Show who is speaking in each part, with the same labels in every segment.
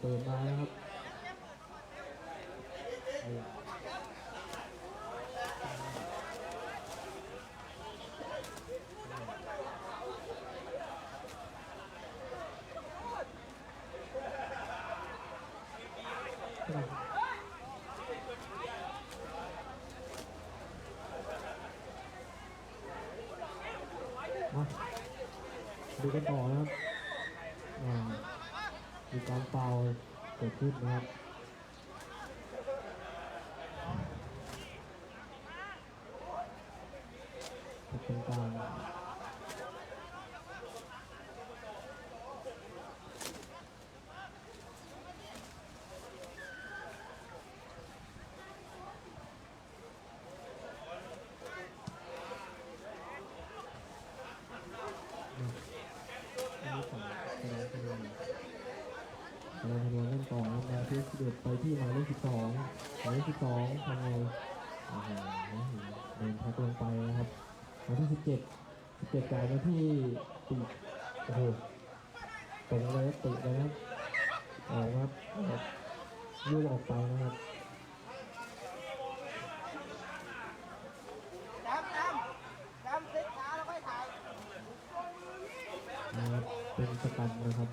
Speaker 1: เปิดมานะครับดูกันต่อนะครับ มีการเป่าเกิดขึ้นนะครับเป็นการอันนี้ของกระดานพนวนกระดานพนวนเล่นต่อนะครับแนวที่สิบเอ็ดไปที่หมายเลขสิบสองหมายเลข สิบสองทำไงเดินพักลงไปนะครับหมายที่สิบเจ็ดเจ็ดกลายมาที่ปีโอ้โหตรงเลยติเลยครับออกครับลูกออกไปนะครับ
Speaker 2: จำจำจำเซ็ตขาแล้วค่อยถ่าย
Speaker 1: นะครับเป็นสกันนะครับ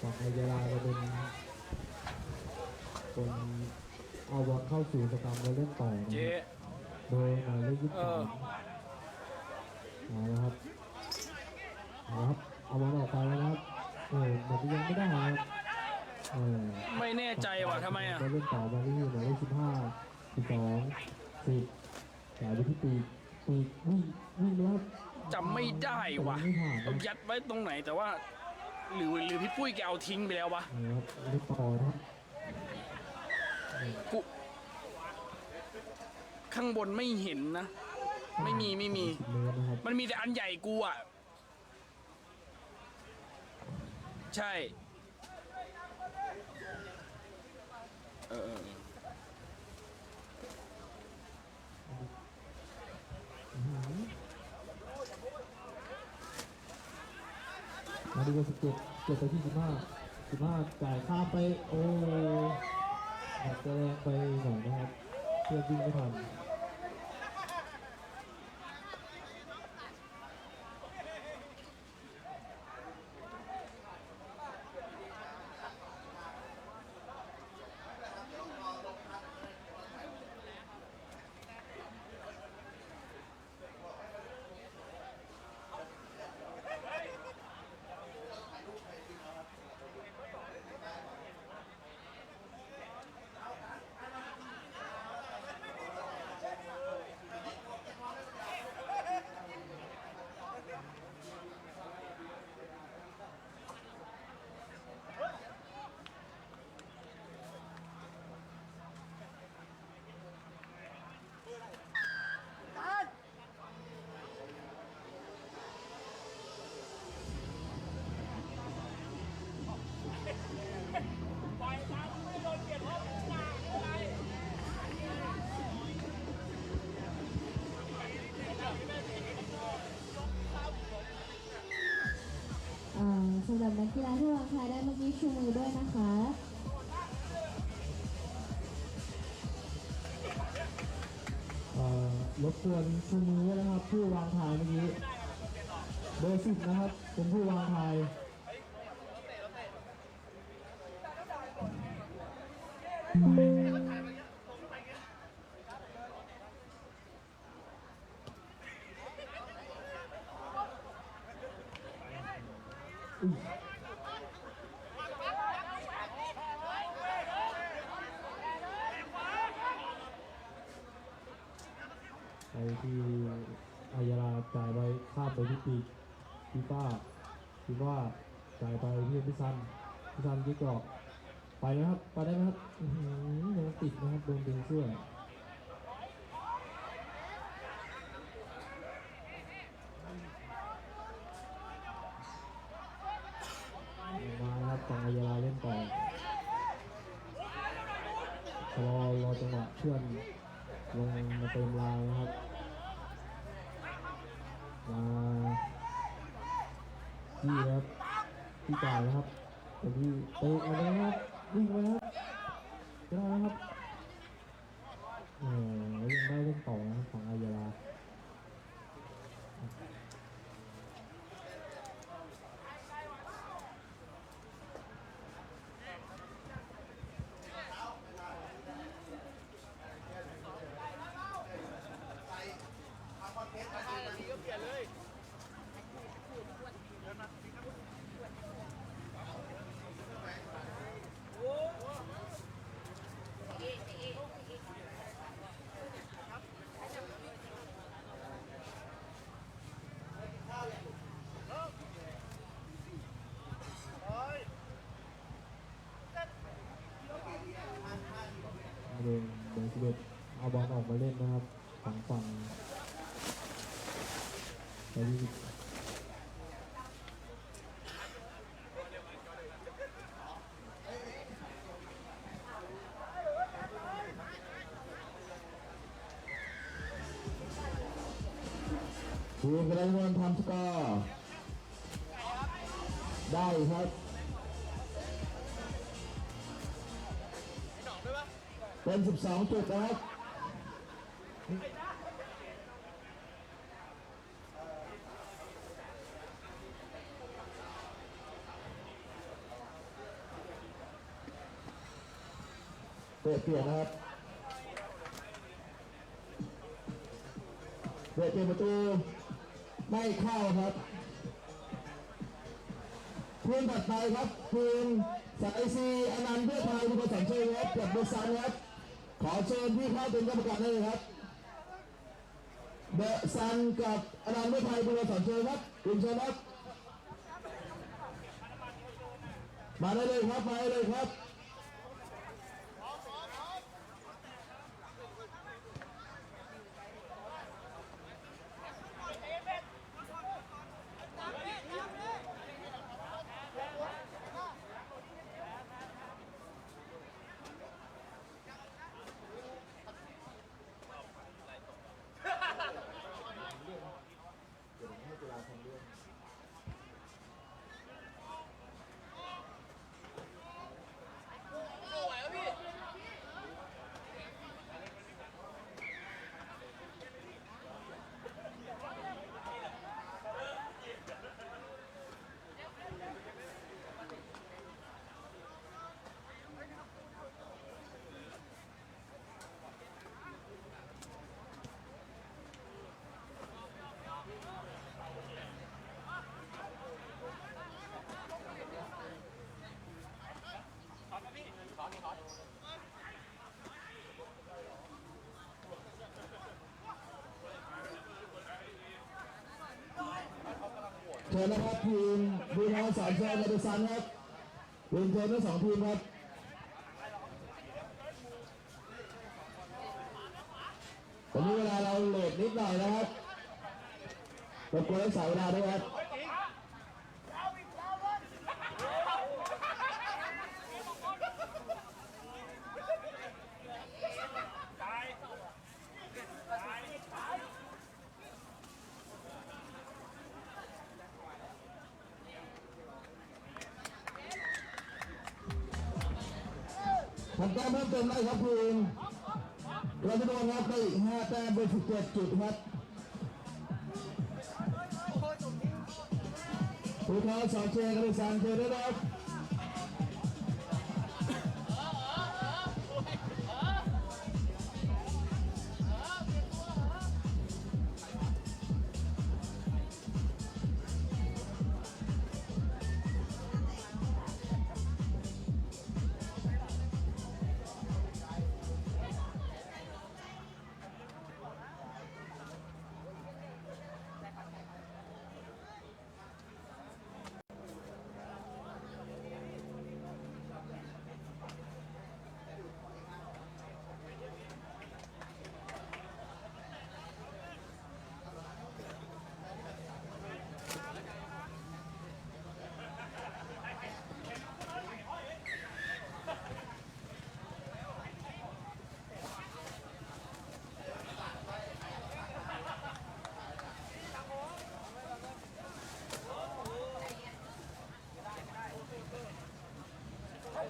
Speaker 1: ฝั่งไอยาลาจะเป็นคน เอาบอลเข้าสู่สกรรมแล้วเล่นต่อนะ
Speaker 3: เจ๊
Speaker 1: โดยหมายเลขยี่สิบ
Speaker 3: เอ
Speaker 1: สา
Speaker 3: อ
Speaker 1: มเอาละครับเอาละครับเอาบอลออกไปแล้วนะครับเออเหมือนจะยังไม่ได้นะครับเออ
Speaker 3: ไม่แน่ใจว่ะทำไมอะ
Speaker 1: จะเล่นต่อมาที่หมายเลขสิบห้าสิบสองสิบจ่ายไปที่ปีกปีกวิ่งวิ่งแล้วครับ
Speaker 3: จำไม่ได้ว่ะ
Speaker 1: แต่ไม่ผ่าน
Speaker 3: เอา
Speaker 1: นะ
Speaker 3: ยัดไว้ตรงไหนแต่ว่า หรือหรือพี่ปุ้ยแกเอาทิ้งไปแล้ววะ
Speaker 1: เอาละครับเล่นต่อนะครับ
Speaker 3: กู ข้างบนไม่เห็นนะ ไม่มีไม่มี
Speaker 1: สิบเมตรนะครับ
Speaker 3: มันมีแต่อันใหญ่กูอะ ใช่เออเออเออ
Speaker 1: มาดูกันสิบเจ็ดเจ็ดไปที่สิบห้าสิบห้าจ่ายข้ามไปโอ้อาจจะแรงไปหน่อยนะครับเพื่อนวิ่งไม่ทัน
Speaker 4: รบกวน
Speaker 1: ชูมือนะครับผู้วางทายเมื่อกี้เบอร์สิบนะครับเป็นผู้วางทาย ไปที่อายาลาจ่ายไปข้ามไปที่ปีกปีป้าปีป้าจ่ายไปที่พิซันพิซันยิงกรอบไปแล้วครับไปได้ไหมครับยังติดนะครับโดนดึงเสื้อมาครับฝั่อายาลาเล่นต่อรอรอจังหวะเชื่อนลงมาเติมลายนะครับ มานี่ครับพี่จ่ายนะครับเป็นที่เตะมาเลยครับวิ่งมาครับจะได้นะครับเออยังได้เล่นต่อนะครับของอายาลา เดินเดินสิบเอ็ดเอาบอลออกมาเล่นนะครับฝั่งฝั่งไป ที
Speaker 5: มกระดานทำสกอร์ได้ครับเป็น 12 จุดครับ เปลี่ยนเบียนะครับเปลี่ยนเบียนประตูไม่เข้าครับทีมถัดไปครับทีมสายซีอนันต์เพื่อไทยมีคนสัญเชิญครับกับเบอร์ซันครับ ขอเชิญพี่เข้าเป็นกรรมการได้เลยครับเดอะซันกับอนันต์เพื่อไทยมีคนสัญเชิญครับคุณเชิญครับมาได้เลยครับมาได้เลยครับ เชิญนะครับทีมบูนอสามเชิญกับเดอะซันครับเรียนเชิญทั้งสองทีมครับวันนี้เวลาเราโหลดนิดหน่อยนะครับรบกวนรักษาเวลาด้วยครับ แต้มเพิ่มเติมได้ครับคุณเราจะโดนครับไปอีก5แต้มเป็น17จุดครับผู้ท้าสองเชนกับเดอะซันเชิญด้วยนะครับ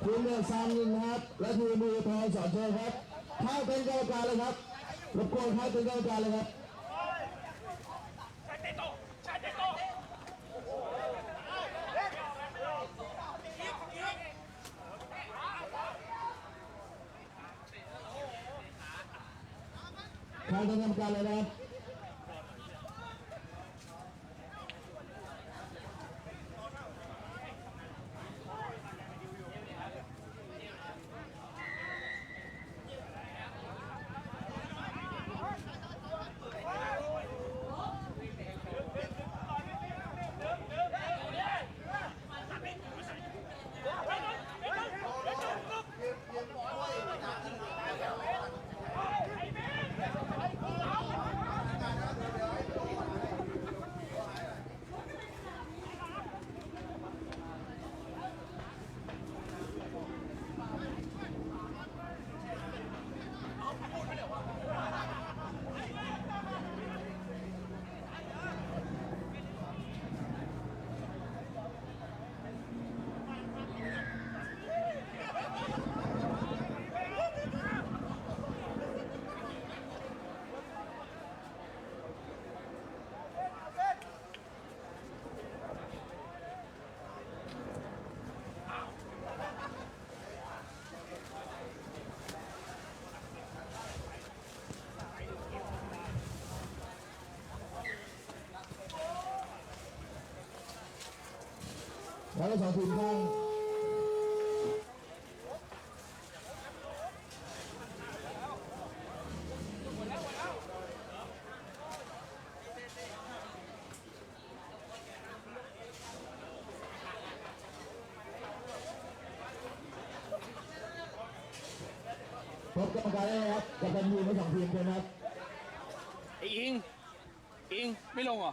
Speaker 5: ทีมเดอะซันนะครับ และทีมมือทองสอนเชิญครับเข้าเป็นกรรมการเลยครับรบกวนเข้าเป็นกรรมการเลยครับเข้าเป็นกรรมการเลยนะครับ แล้วก็สองทีมข้างพบกรรมการได้ครับกับตันยูทั้งสองทีมเลยนะครับ
Speaker 3: ไอ้อิง อิง ไม่ลงเหรอ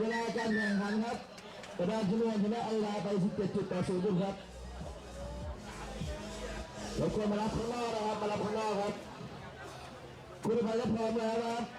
Speaker 5: เวลาการแข่งขันครับกระดานชนวนชนะอัลลาไป 17ต่อ0ครับรบกวนมารับข้างนอกนะครับ มารับข้างนอกครับ คุณภัยก็พร้อมแล้วครับ